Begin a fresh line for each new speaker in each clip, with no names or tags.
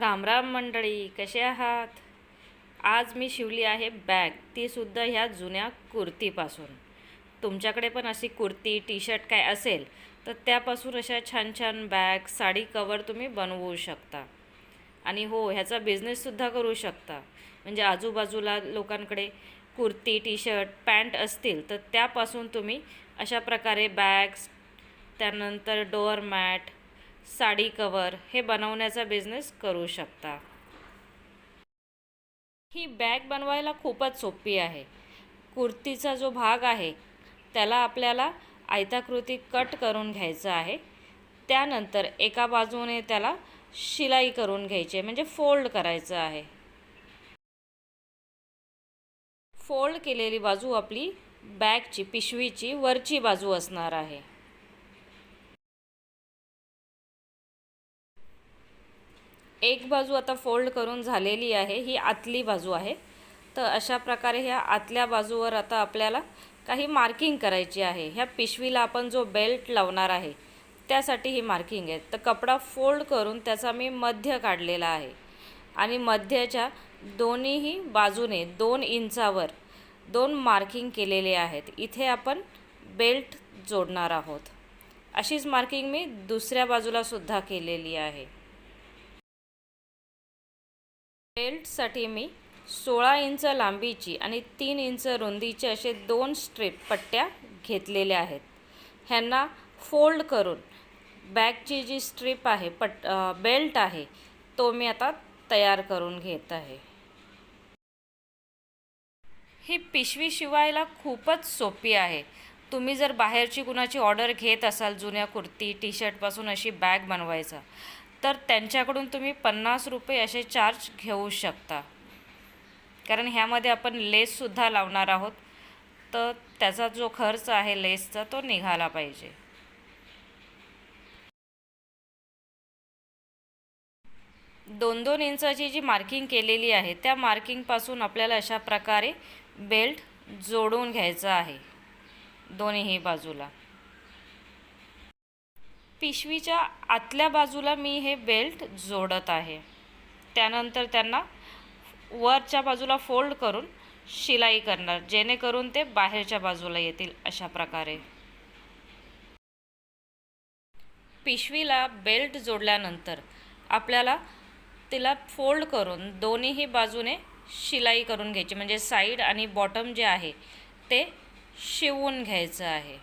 राम राम मंडळी कसे आहात? आज मी शिवली आहे बॅग. तीसुद्धा ह्या जुन्या कुर्तीपासून. तुमच्याकडे पण अशी कुर्ती टी शर्ट काय असेल तर त्यापासून अशा छान छान बॅग साडी कवर तुम्ही बनवू शकता. आणि हो ह्याचा बिझनेससुद्धा करू शकता. म्हणजे आजूबाजूला लोकांकडे कुर्ती टी शर्ट पॅन्ट असतील तर त्यापासून तुम्ही अशा प्रकारे बॅग्स त्यानंतर डोअर मॅट साडी कवर हे बनवण्याचा बिझनेस करू शकता. ही बॅग बनवायला खूपच सोपी आहे. कुर्तीचा जो भाग आहे त्याला आपल्याला आयताकृती कट करून घ्यायचं आहे. त्यानंतर एका बाजूने त्याला शिलाई करून घ्यायची आहे म्हणजे फोल्ड करायचं आहे. फोल्ड केलेली बाजू आपली बॅगची पिशवीची वरची बाजू असणार आहे. एक बाजू आता फोल्ड करून झालेली आहे ही आतली बाजू आहे. तर अशा प्रकारे ह्या आतल्या बाजूवर आता आपल्याला काही मार्किंग करायची आहे. ह्या पिशवीला आपण जो बेल्ट लावणार आहे त्यासाठी ही मार्किंग आहे. तर कपडा फोल्ड करून त्याचा मी मध्य काढलेला आहे. आणि मध्याच्या दोन्हीही बाजूने दोन इंचावर दोन मार्किंग केलेले आहेत. इथे आपण बेल्ट जोडणार आहोत. अशीच मार्किंग मी दुसऱ्या बाजूलासुद्धा केलेली आहे. बेल्टसाठी मी सोळा इंच लांबीची आणि तीन इंच रुंदीचे असे दोन स्ट्रीप पट्ट्या घेतलेल्या आहेत. ह्यांना फोल्ड करून बॅगची जी स्ट्रीप आहे पट बेल्ट आहे तो मी आता तयार करून घेत आहे. ही पिशवी शिवायला खूपच सोपी आहे. तुम्ही जर बाहेरची कुणाची ऑर्डर घेत असाल जुन्या कुर्ती टी शर्टपासून अशी बॅग बनवायचा तर त्यांच्याकडून तुम्ही पन्नास रुपये असे चार्ज घेऊ शकता. कारण ह्यामध्ये आपण लेससुद्धा लावणार आहोत. तर त्याचा जो खर्च आहे लेसचा तो निघाला पाहिजे. दोन दोन इंचाची जी मार्किंग केलेली आहे त्या मार्किंगपासून आपल्याला अशा प्रकारे बेल्ट जोडून घ्यायचा आहे. दोन्हीही बाजूला. पिशवीच्या आतल्या बाजूला मी हे बेल्ट जोडत आहे. त्यानंतर त्यांना वरच्या बाजूला फोल्ड करून शिलाई करणार जेणेकरून ते बाहेरच्या बाजूला येतील अशा प्रकारे. पिशवीला बेल्ट जोडल्यानंतर आपल्याला तिला फोल्ड करून दोन्हीही बाजूने शिलाई करून घ्यायची म्हणजे साईड आणि बॉटम जे आहे ते शिवून घ्यायचं आहे.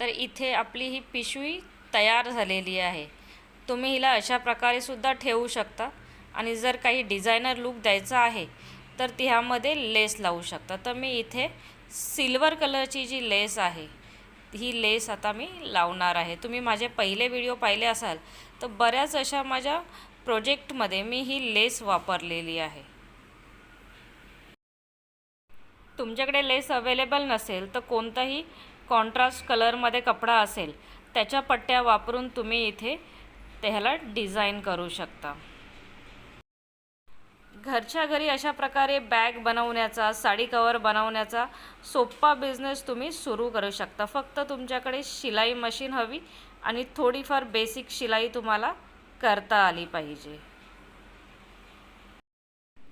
तर इथे आपली ही पिशवी तयार झालेली आहे. तुम्ही हिला अशा प्रकारे सुद्धा ठेवू शकता आणि जर काही डिझायनर लूक द्यायचा आहे तर ती ह्यामध्ये लेस लावू शकता. तर मी इथे सिल्वर कलरची जी लेस आहे ही लेस आता मी लावणार आहे. तुम्ही माझे पहिले व्हिडिओ पाहिले असाल तर बऱ्याच अशा माझ्या प्रोजेक्टमध्ये मी ही लेस वापरलेली आहे. तुमच्याकडे लेस अवेलेबल नसेल तर कोणताही कॉन्ट्रास्ट कलरमध्ये कपडा असेल त्याच्या पट्ट्या वापरून तुम्ही इथे त्याला डिझाईन करू शकता. घरच्या घरी अशा प्रकारे बॅग बनवण्याचा साडी कवर बनवण्याचा सोप्पा बिझनेस तुम्ही सुरू करू शकता. फक्त तुमच्याकडे शिलाई मशीन हवी आणि थोडीफार बेसिक शिलाई तुम्हाला करता आली पाहिजे.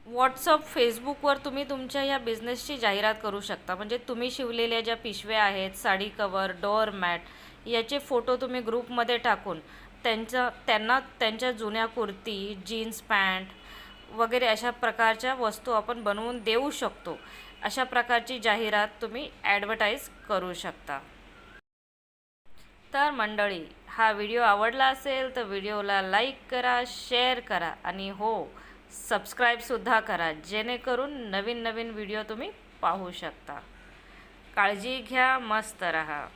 व्हॉट्सअप फेसबुकवर तुम्ही तुमच्या या बिझनेसची जाहिरात करू शकता. म्हणजे तुम्ही शिवलेल्या ज्या पिशव्या आहेत साडी कवर डोअर मॅट याचे फोटो तुम्ही ग्रुपमध्ये टाकून त्यांच्या त्यांना त्यांच्या जुन्या कुर्ती जीन्स पॅन्ट वगैरे अशा प्रकारच्या वस्तू आपण बनवून देऊ शकतो. अशा प्रकारची जाहिरात तुम्ही ॲडव्हर्टाईज करू शकता. तर मंडळी हा व्हिडिओ आवडला असेल तर व्हिडिओला लाईक करा शेअर करा आणि हो सबस्क्राईबसुद्धा करा जेणेकरून नवीन नवीन व्हिडिओ तुम्ही पाहू शकता. काळजी घ्या मस्त रहा.